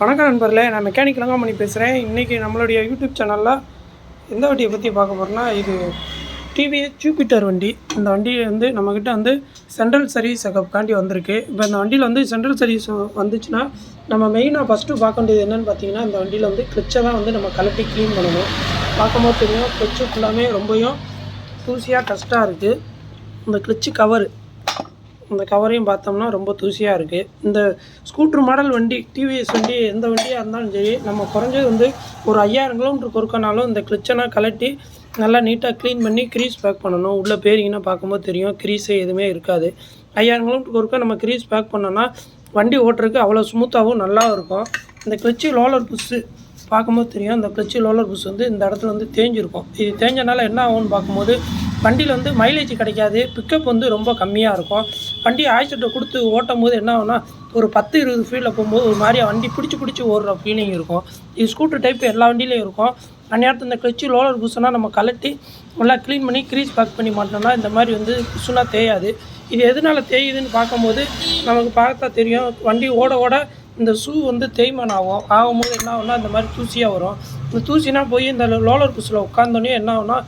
வணக்கம் நண்பர்களே நான் மெக்கானிக் லங்காமணி பேசுகிறேன் இன்றைக்கி நம்மளுடைய யூடியூப் சேனலில் எந்த வண்டியை பற்றி பார்க்க போகிறோன்னா இது டிவிஎஸ் ஜூபிட்டர் வண்டி. இந்த வண்டி வந்து நம்மக்கிட்ட வந்து சென்ட்ரல் சர்வீஸ் செக்கப்காண்டி வந்திருக்கு. இப்போ இந்த வண்டியில் வந்து சென்ட்ரல் சர்வீஸ் வந்துச்சுன்னா நம்ம மெயினாக ஃபஸ்ட்டு பார்க்க வேண்டியது என்னென்னு பார்த்தீங்கன்னா இந்த வண்டியில் வந்து கிளச்சை தான் வந்து நம்ம கலட்டி க்ளீன் பண்ணணும். பார்க்கும்போது தெரியும் கிளச்சு ஃபுல்லாமே ரொம்பவும் தூசியாக டஸ்ட்டாக இருக்குது இந்த கிளச்சு கவரு இந்த கவரையும் பார்த்தோம்னா ரொம்ப தூசியாக இருக்குது இந்த ஸ்கூட்ரு மாடல் வண்டி டிவிஎஸ் வண்டி எந்த வண்டியாக இருந்தாலும் சரி நம்ம குறைஞ்சது வந்து ஒரு ஐயாயிரம் கிலோமீட்டர் கொடுக்கனாலும் இந்த கிளிச்சனாக கலட்டி நல்லா நீட்டாக க்ளீன் பண்ணி க்ரீஸ் பேக் பண்ணணும். உள்ளே பேரிங்கன்னா பார்க்கும்போது தெரியும் க்ரீஸே எதுவுமே இருக்காது. ஐயாயிரம் கிலோமீட்டருக்கு ஒருக்கா நம்ம க்ரீஸ் பேக் பண்ணோன்னா வண்டி ஓட்டுறதுக்கு அவ்வளோ ஸ்மூத்தாகவும் நல்லா இருக்கும். இந்த கிளச்சு லோலர் புஷ்ஷு பார்க்கும்போது தெரியும் அந்த கிளச்சு லோலர் புஷ் வந்து இந்த இடத்துல வந்து தேஞ்சிருக்கும். இது தேஞ்சனால என்ன ஆகும்னு பார்க்கும்போது வண்டியில் வந்து மைலேஜ் கிடைக்காது. பிக்கப் வந்து ரொம்ப கம்மியாக இருக்கும். வண்டி ஆக்சிடென்ட்டை கொடுத்து ஓட்டும் போது என்ன ஆகும்னா ஒரு பத்து இருபது ஃபீல்டில் போகும்போது ஒரு மாதிரியா வண்டி பிடிச்சி பிடிச்சி ஓடுற ஃபீலிங் இருக்கும். இது ஸ்கூட்டர் டைப் எல்லா வண்டியிலையும் இருக்கும். அந்நேரத்தில் இந்த கிளச்சு லோலர் புஷ்ஷுனா நம்ம கலட்டி நல்லா க்ளீன் பண்ணி க்ரீஸ் பேக் பண்ணி மாட்டோம்னா இந்த மாதிரி வந்து புஷ்ஷுனா தேயாது. இது எதனால் தேயுதுன்னு பார்க்கும்போது நமக்கு பார்த்தா தெரியும். வண்டி ஓட ஓட இந்த ஷூ வந்து தேய்மானம் ஆகும். ஆகும்போது என்ன ஆகும்னா இந்த மாதிரி தூசியாக வரும். இந்த தூசினா போய் இந்த லோலர் புஷ்ஷில் உட்காந்தோடனே என்ன ஆகும்னா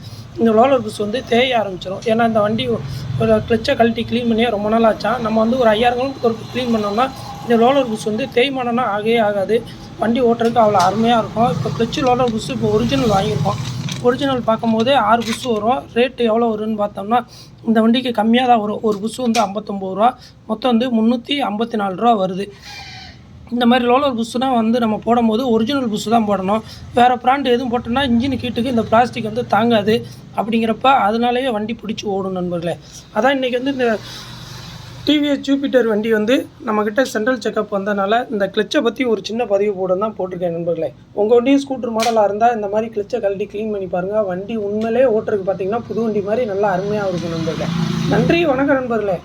இந்த ரோலர் புஸ் வந்து தேய ஆரம்பிச்சிடும் ஏன்னா இந்த வண்டி ஒரு கிளச்சை கழட்டி க்ளீன் பண்ணியே ரொம்ப நாள் ஆச்சான் நம்ம வந்து ஒரு ஐயாயிரம் கிலோமீட்டர் ஒரு க்ளீன் பண்ணோம்னா இந்த ரோலர் புஷ் வந்து தேய்மானம்னா ஆகவே ஆகாது. வண்டி ஓட்டுறதுக்கு அவ்வளோ அருமையாக இருக்கும். இப்போ கிளச்சு ரோலர் புஷ் இப்போ ஒரிஜினல் வாங்கியிருக்கோம். ஒரிஜினல் பார்க்கும்போது ஆறு புஷ் வரும். ரேட்டு எவ்வளோ வரும்னு பார்த்தோம்னா இந்த வண்டிக்கு கம்மியாக தான் வரும். ஒரு புஷ் வந்து ஐம்பத்தொம்பது ரூபா. மொத்தம் வந்து முந்நூற்றி ஐம்பத்தி நாலு ரூபா வருது. இந்த மாதிரி லோலர் புஷ்ஷுனா வந்து நம்ம போடும்போது ஒரிஜினல் புஷ்ஷு தான் போடணும். வேறு பிராண்ட் எதுவும் போட்டோம்னா இன்ஜின் கீட்டுக்கு இந்த பிளாஸ்டிக் வந்து தாங்காது அப்படிங்கிறப்ப அதனாலேயே வண்டி பிடிச்சி ஓடும் நண்பர்களே. அதான் இன்றைக்கி வந்து இந்த டிவிஎஸ் ஜூபிட்டர் வண்டி வந்து நம்மக்கிட்ட சென்ட்ரல் செக்கப் வந்தனால இந்த கிளச்சை பற்றி ஒரு சின்ன பதிவு போட தான் போட்டிருக்கேன் நண்பர்களே. உங்கள் வண்டியும் ஸ்கூட்டர் மாடலாக இருந்தால் இந்த மாதிரி கிளச்சை கழட்டி க்ளீன் பண்ணி பாருங்கள் வண்டி உண்மையிலே ஓட்டுறதுக்கு பார்த்தீங்கன்னா புது வண்டி மாதிரி நல்லா அருமையாக இருக்கும் நண்பர்களே. நன்றி வணக்கம் நண்பர்களே.